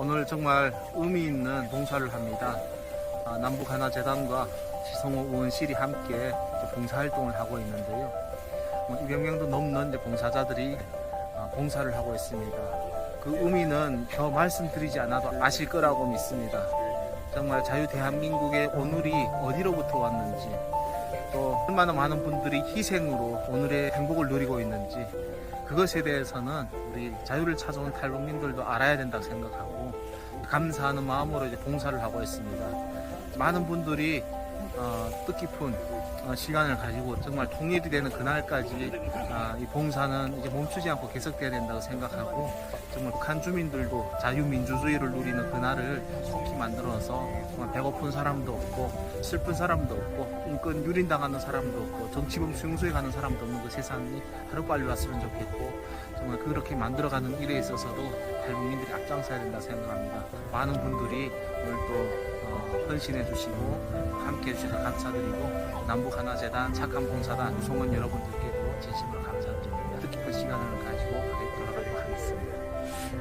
오늘 정말 의미 있는 봉사를 합니다. 아, 남북하나재단과 지성호 의원실이 함께 봉사활동을 하고 있는데요. 뭐 200명도 넘는 이제 봉사자들이 아, 봉사를 하고 있습니다. 그 의미는 더 말씀드리지 않아도 아실 거라고 믿습니다. 정말 자유 대한민국의 오늘이 어디로부터 왔는지 또 얼마나 많은 분들이 희생으로 오늘의 행복을 누리고 있는지 그것에 대해서는 우리 자유를 찾아온 탈북민들도 알아야 된다고 생각하고 감사하는 마음으로 이제 봉사를 하고 있습니다. 많은 분들이 어, 뜻깊은 어, 시간을 가지고 정말 통일이 되는 그날까지 아, 이 봉사는 이제 멈추지 않고 계속돼야 된다고 생각하고 정말 북한 주민들도 자유민주주의를 누리는 그날을 만들어서 정말 배고픈 사람도 없고 슬픈 사람도 없고 인권 유린당하는 사람도 없고 정치범 수용소에 가는 사람도 없는 그 세상이 하루빨리 왔으면 좋겠고 정말 그렇게 만들어가는 일에 있어서도 탈북민들이 앞장서야 된다 생각합니다. 많은 분들이 오늘 또 어, 헌신해 주시고 함께 해주셔서 감사드리고 남북하나재단 착한 봉사단 구성원 여러분들께도 진심으로 감사드립니다. 뜻깊은 시간을 가지고 돌아가도록 하겠습니다.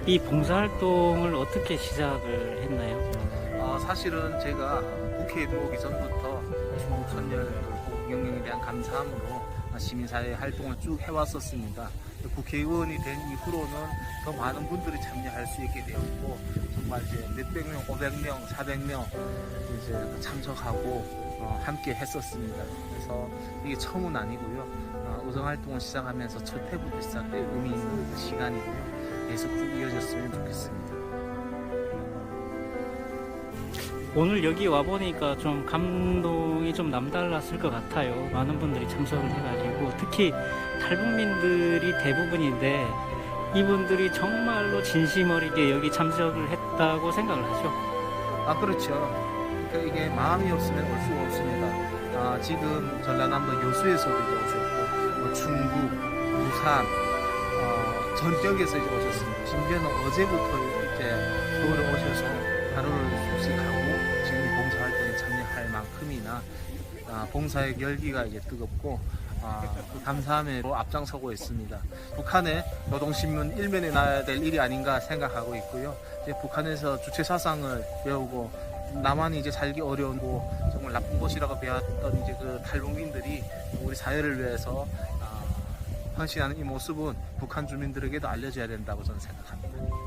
이 봉사활동을 어떻게 시작을 했나요? 어, 사실은 제가 국회에 들어오기 전부터 중국 선열 영령에 대한 감사함으로 시민사회 활동을 쭉 해왔었습니다. 국회의원이 된 이후로는 더 많은 분들이 참여할 수 있게 되었고 정말 이제 몇백 명, 오백 명, 사백 명 이제 참석하고 어, 함께 했었습니다. 그래서 이게 처음은 아니고요. 어, 의정 활동을 시작하면서 첫 해부터 시작된 의미 있는 그 시간이고요. 계속 쭉 이어졌으면 좋겠습니다. 오늘 여기 와 보니까 좀 감동이 좀 남달랐을 것 같아요. 많은 분들이 참석을 해가지고 특히 탈북민들이 대부분인데 이분들이 정말로 진심 어리게 여기 참석을 했다고 생각을 하죠. 아 그렇죠. 그러니까 이게 마음이 없으면 올 수가 없습니다. 아, 지금 전라남도 여수에서도 이제 오셨고 뭐 충북, 부산, 어, 전 지역에서 이제 오셨습니다. 심지어는 어제부터 이제 서울에 오셔서 하루를 숙식하고 지금 이 봉사활동에 참여할 만큼이나 아, 봉사의 열기가 이제 뜨겁고 아, 그 감사함에 앞장서고 있습니다. 북한의 노동신문 일면에 나야 될 일이 아닌가 생각하고 있고요. 이제 북한에서 주체 사상을 배우고 남한이 이제 살기 어려운고 정말 나쁜 곳이라고 배웠던 이제 그 탈북민들이 우리 사회를 위해서 아, 헌신하는 이 모습은 북한 주민들에게도 알려져야 된다고 저는 생각합니다.